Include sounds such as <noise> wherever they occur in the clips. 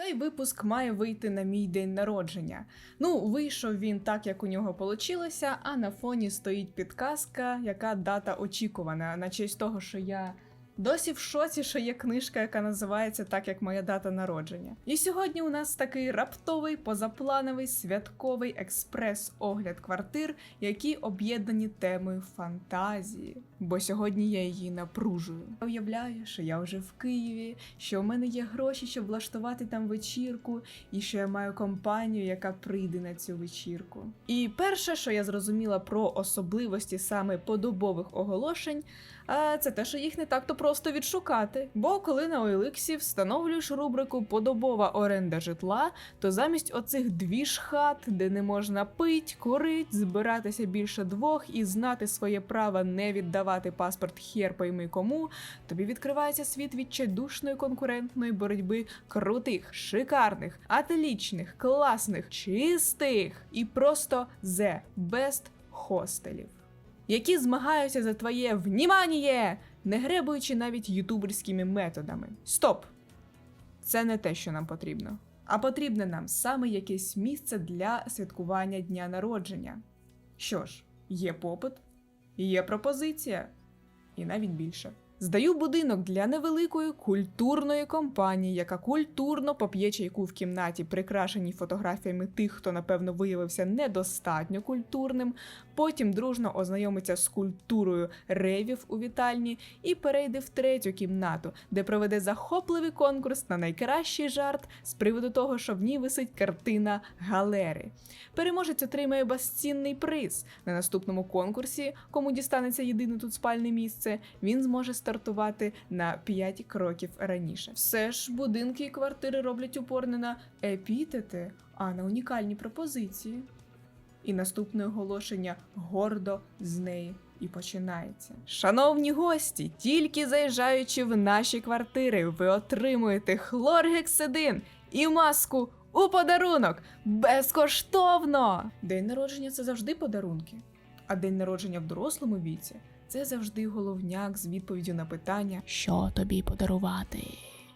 Цей випуск має вийти на мій день народження. Ну, вийшов він так, як у нього получилося, а на фоні стоїть підказка, яка дата очікувана, на честь того, що я досі в шоці, що є книжка, яка називається так, як моя дата народження. І сьогодні у нас такий раптовий, позаплановий, святковий експрес-огляд квартир, які об'єднані темою фантазії. Бо сьогодні я її напружую. Уявляю, що я вже в Києві, що в мене є гроші, щоб влаштувати там вечірку, і що я маю компанію, яка прийде на цю вечірку. І перше, що я зрозуміла про особливості саме подобових оголошень, це те, що їх не так-то просто відшукати. Бо коли на OLX встановлюєш рубрику Подобова оренда житла, то замість оцих дві ж хат, де не можна пить, курить, збиратися більше двох і знати своє право не віддавати паспорт хер пойми кому, тобі відкривається світ відчайдушної конкурентної боротьби крутих, шикарних, атлічних, класних, чистих і просто the best хостелів які змагаються за твоє внімання, не гребуючи навіть ютуберськими методами. Стоп! Це не те, що нам потрібно. А потрібне нам саме якесь місце для святкування дня народження. Що ж, є попит, є пропозиція, і навіть більше. Здаю будинок для невеликої культурної компанії, яка культурно поп'є чайку в кімнаті, прикрашеній фотографіями тих, хто напевно виявився недостатньо культурним. Потім дружно ознайомиться з культурою ревів у вітальні і перейде в третю кімнату, де проведе захопливий конкурс на найкращий жарт з приводу того, що в ній висить картина галери. Переможець отримає безцінний приз на наступному конкурсі, кому дістанеться єдине тут спальне місце. Він зможе стартувати на 5 кроків раніше. Все ж будинки і квартири роблять упор не на епітети, а на унікальні пропозиції. І наступне оголошення гордо з неї і починається. Шановні гості, тільки заїжджаючи в наші квартири, ви отримуєте хлоргексидин і маску у подарунок безкоштовно! День народження це завжди подарунки, а день народження в дорослому віці це завжди головняк з відповіддю на питання, Що тобі подарувати?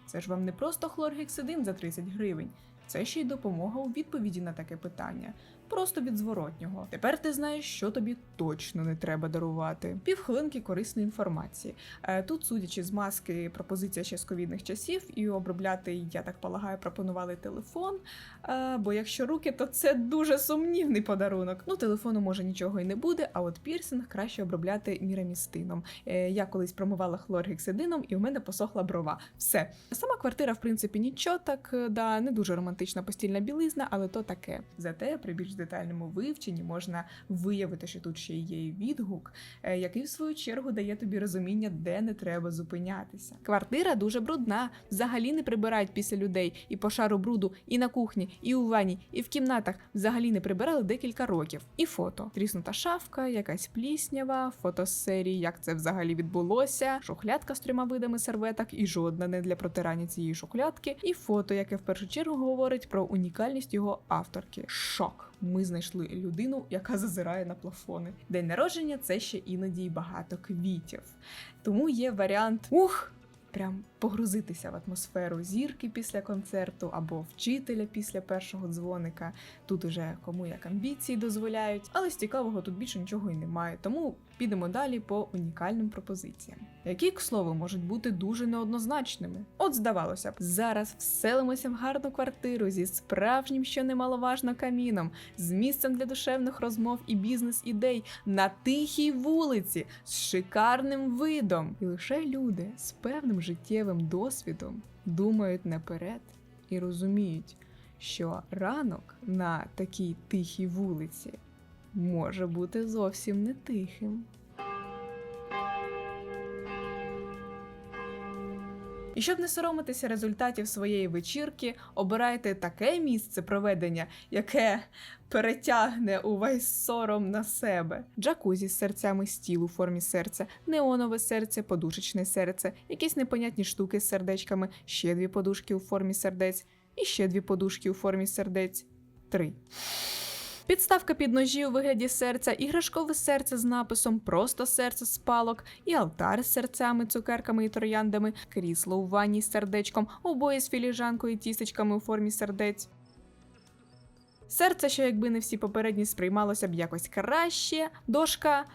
це ж вам не просто хлоргексидин за 30 гривень. Це ще й допомога у відповіді на таке питання, просто від зворотнього. Тепер ти знаєш, що тобі точно не треба дарувати. Півхвилинки корисної інформації. Е, Тут, судячи з маски, пропозиція ще з ковідних часів, і обробляти, я так полагаю, пропонували телефон. Е, Бо якщо руки, то це дуже сумнівний подарунок. Ну, телефону може нічого і не буде, а от пірсинг краще обробляти мірамістином. Е, Я колись промивала хлоргексидином, і в мене посохла брова. Все. Сама квартира, в принципі, нічого так, да, не дуже романтична постільна білизна, але то таке. Зате при більш детальному вивченні можна виявити, що тут ще є відгук, е, який в свою чергу дає тобі розуміння, де не треба зупинятися. Квартира дуже брудна, взагалі не прибирають після людей і по шару бруду, і на кухні, і у ванні, і в кімнатах взагалі не прибирали декілька років. І фото: тріснута шафка, якась пліснява, фото з серії, як це взагалі відбулося, шухлядка з трьома видами серветок, і жодна не для протирання цієї шухлядки, і фото, яке в першу чергу говорить про унікальність його авторки. Шок. Ми знайшли людину, яка зазирає на плафони. День народження це ще іноді й багато квітів. Тому є варіант ух. Прям погрузитися в атмосферу зірки після концерту або вчителя після першого дзвоника. Тут уже кому як амбіції дозволяють, але з цікавого тут більше нічого і немає. Тому підемо далі по унікальним пропозиціям, які, к слову, можуть бути дуже неоднозначними. От здавалося б, зараз вселимося в гарну квартиру зі справжнім, що немаловажно каміном, з місцем для душевних розмов і бізнес-ідей на тихій вулиці з шикарним видом. І лише люди з певним життєвим досвідом думають наперед і розуміють, що ранок на такій тихій вулиці може бути зовсім не тихим. І щоб не соромитися результатів своєї вечірки, обирайте таке місце проведення, яке перетягне увесь сором на себе. Джакузі з серцями стіл у формі серця, неонове серце, подушечне серце, якісь непонятні штуки з сердечками, ще дві подушки у формі сердець, і ще дві подушки у формі сердець. Три. Підставка під ножі у вигляді серця, іграшкове серце з написом Просто серце з палок, і алтар з серцями, цукерками і трояндами, крісло у ванні з сердечком, обоє з філіжанкою і тістечками у формі сердець. Серце, що якби не всі попередні сприймалося б якось краще, дошка.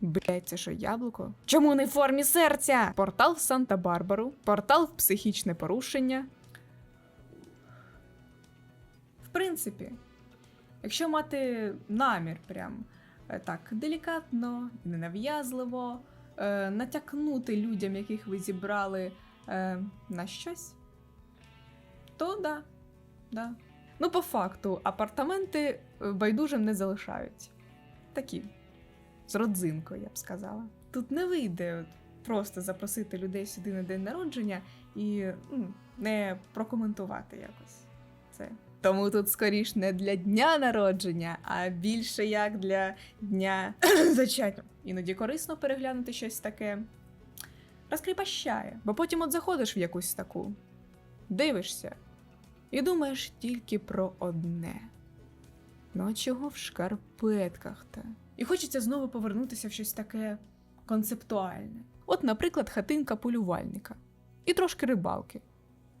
Блять, що яблуко? Чому не в формі серця? Портал в Санта-Барбару, портал в психічне порушення. В принципі, якщо мати намір прям е, так делікатно ненав'язливо е, натякнути людям, яких ви зібрали е, на щось, то да, да. Ну, по факту, апартаменти е, байдужим не залишають. Такі. З родзинкою, я б сказала. Тут не вийде просто запросити людей сюди на день народження і м, не прокоментувати якось це. Тому тут скоріш не для дня народження, а більше як для дня <coughs> зачаття. Іноді корисно переглянути щось таке. Розкріпощає, бо потім от заходиш в якусь таку, дивишся і думаєш тільки про одне. Ну а чого в шкарпетках та? І хочеться знову повернутися в щось таке концептуальне. От, наприклад, хатинка полювальника, і трошки рибалки,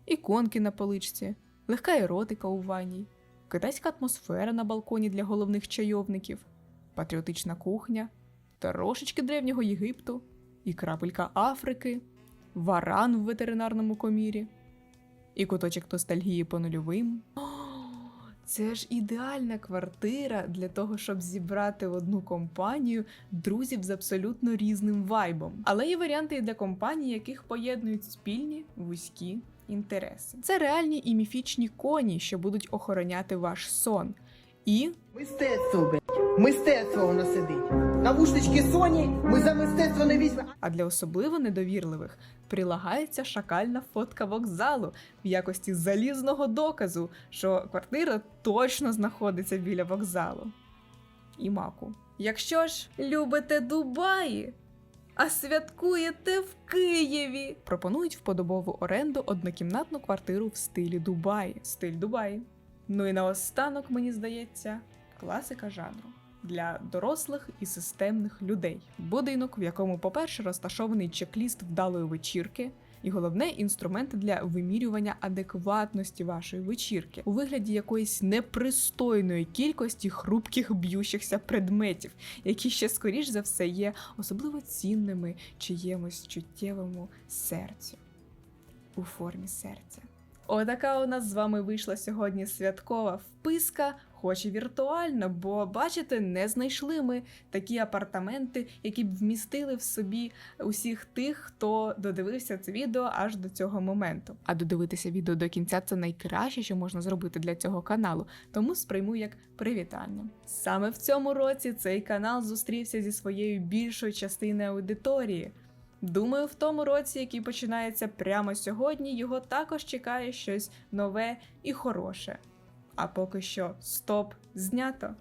іконки на поличці, легка еротика у ванні, китайська атмосфера на балконі для головних чайовників, патріотична кухня, трошечки древнього Єгипту, і крапелька Африки, варан в ветеринарному комірі, і куточок ностальгії по нульовим. О, це ж ідеальна квартира для того, щоб зібрати в одну компанію друзів з абсолютно різним вайбом. Але є варіанти і для компаній, яких поєднують спільні вузькі інтереси. Це реальні і міфічні коні, що будуть охороняти ваш сон. І Мистецтво. Мистецтво воно сидить. Навушнички Соні, ми за мистецтво не візьмемо. а для особливо недовірливих прилагається шакальна фотка вокзалу в якості залізного доказу, що квартира точно знаходиться біля вокзалу. І маку. Якщо ж любите Дубаї, а святкуєте в Києві, пропонують в подобову оренду однокімнатну квартиру в стилі Дубаї. Стиль Дубаї. Ну і наостанок, мені здається, класика жанру для дорослих і системних людей. Будинок, в якому, по-перше, розташований чек-ліст вдалої вечірки. І головне інструменти для вимірювання адекватності вашої вечірки у вигляді якоїсь непристойної кількості хрупких б'ющихся предметів, які ще скоріш за все є особливо цінними чиємусь чуттєвому серцю у формі серця. Отака у нас з вами вийшла сьогодні святкова вписка, хоч і віртуальна, бо бачите, не знайшли ми такі апартаменти, які б вмістили в собі усіх тих, хто додивився це відео аж до цього моменту. А додивитися відео до кінця це найкраще, що можна зробити для цього каналу, тому сприйму як привітання. Саме в цьому році цей канал зустрівся зі своєю більшою частиною аудиторії. Думаю, в тому році, який починається прямо сьогодні, його також чекає щось нове і хороше. А поки що стоп знято.